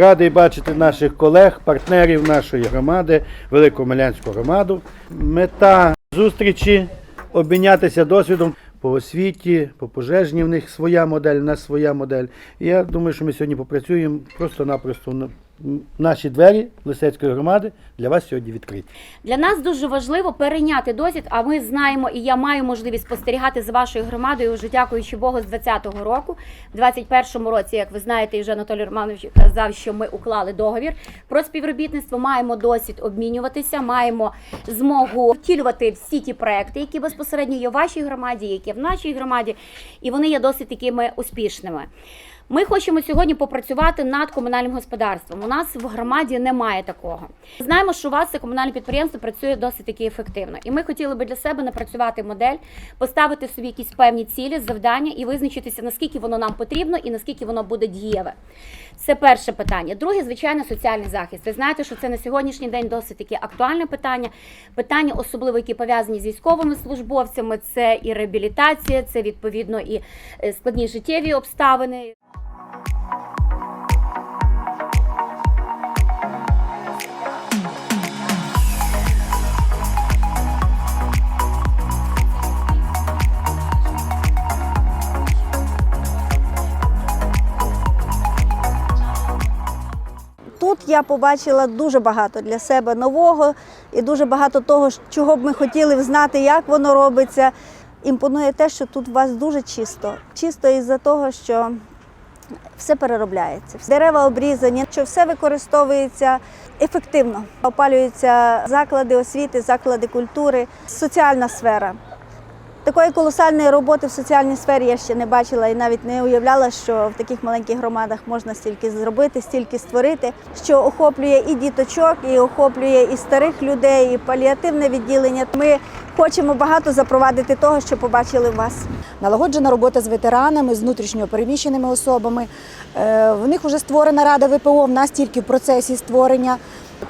Радий бачити наших колег, партнерів нашої громади, Великомилянську громаду. Мета зустрічі обмінятися досвідом по освіті, по пожежній. В них своя модель, у нас своя модель. Я думаю, що ми сьогодні попрацюємо просто-напросто. На- Наші двері Лисецької громади для вас сьогодні відкриті. Для нас дуже важливо перейняти досвід. А ми знаємо, і я маю можливість спостерігати за вашою громадою вже дякуючи Богу з 20-го року. В 21-му році, як ви знаєте, вже Анатолій Романович казав, що ми уклали договір про співробітництво. Маємо досвід обмінюватися, маємо змогу втілювати всі ті проекти, які безпосередньо є в вашій громаді, які в нашій громаді, і вони є досить такими успішними. Ми хочемо сьогодні попрацювати над комунальним господарством. У нас в громаді немає такого. Знаємо, що у вас це комунальне підприємство працює досить таки ефективно. І ми хотіли би для себе напрацювати модель, поставити собі якісь певні цілі, завдання і визначитися, наскільки воно нам потрібно і наскільки воно буде дієве. Це перше питання. Друге, звичайно, соціальний захист. Ви знаєте, що це на сьогоднішній день досить таки актуальне питання. Питання, особливо які пов'язані з військовими службовцями, це і реабілітація, це відповідно і е, складні життєві обставини. Тут я побачила дуже багато для себе нового і дуже багато того, чого б ми хотіли знати, як воно робиться. Імпонує те, що тут у вас дуже чисто. Чисто із-за того, що все переробляється. Дерева обрізані, що все використовується ефективно. Опалюються заклади освіти, заклади культури, соціальна сфера. Такої колосальної роботи в соціальній сфері я ще не бачила і навіть не уявляла, що в таких маленьких громадах можна стільки зробити, стільки створити, що охоплює і діточок, і охоплює і старих людей, і паліативне відділення. Ми хочемо багато запровадити того, що побачили вас. Налагоджена робота з ветеранами, з внутрішньо переміщеними особами. Е, В них вже створена рада ВПО, в нас тільки в процесі створення.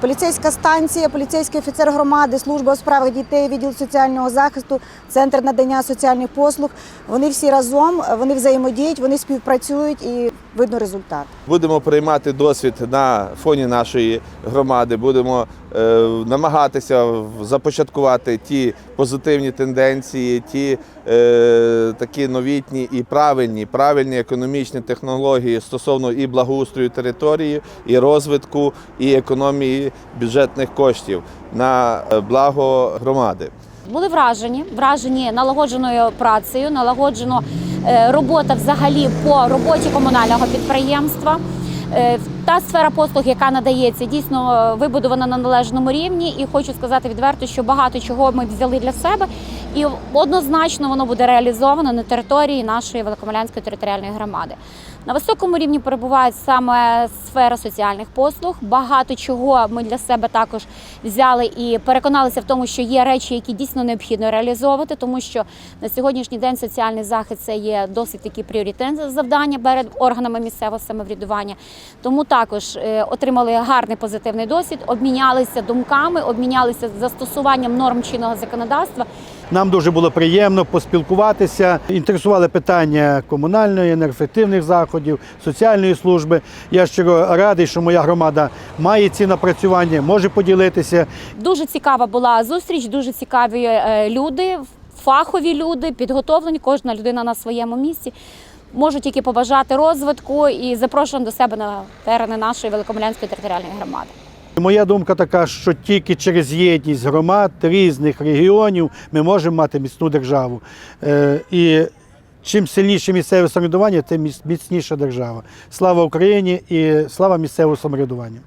Поліцейська станція, поліцейський офіцер громади, служба у справах дітей, відділ соціального захисту, центр надання соціальних послуг. Вони всі разом, вони взаємодіють, вони співпрацюють і видно результат. Будемо приймати досвід на фоні нашої громади. Будемо е, намагатися започаткувати ті позитивні тенденції, ті е, такі новітні і правильні, правильні економічні технології стосовно і благоустрою території, і розвитку, і економії бюджетних коштів на е, благо громади. були вражені, вражені налагодженою працею, налагоджено е, робота взагалі по роботі комунального підприємства. Е, Та сфера послуг, яка надається, дійсно вибудована на належному рівні. І хочу сказати відверто, що багато чого ми взяли для себе, і однозначно воно буде реалізовано на території нашої Великомилянської територіальної громади. На високому рівні перебуває саме сфера соціальних послуг. Багато чого ми для себе також взяли і переконалися в тому, що є речі, які дійсно необхідно реалізовувати, тому що на сьогоднішній день соціальний захист це є досить таки пріоритетне завдання перед органами місцевого самоврядування. Тому також е, отримали гарний позитивний досвід, обмінялися думками, обмінялися застосуванням норм чинного законодавства. Нам дуже було приємно поспілкуватися. Інтересували питання комунальної, енергоефективних заходів, соціальної служби. Я щиро радий, що моя громада має ці напрацювання, може поділитися. Дуже цікава була зустріч, дуже цікаві е, люди, фахові люди, підготовлені. Кожна людина на своєму місці. Можу тільки побажати розвитку і запрошуємо до себе на терени нашої Великомилянської територіальної громади. Моя думка така, що тільки через єдність громад різних регіонів ми можемо мати міцну державу. Е, І чим сильніше місцеве самоврядування, тим міцніша держава. Слава Україні і слава місцевому самоврядуванню.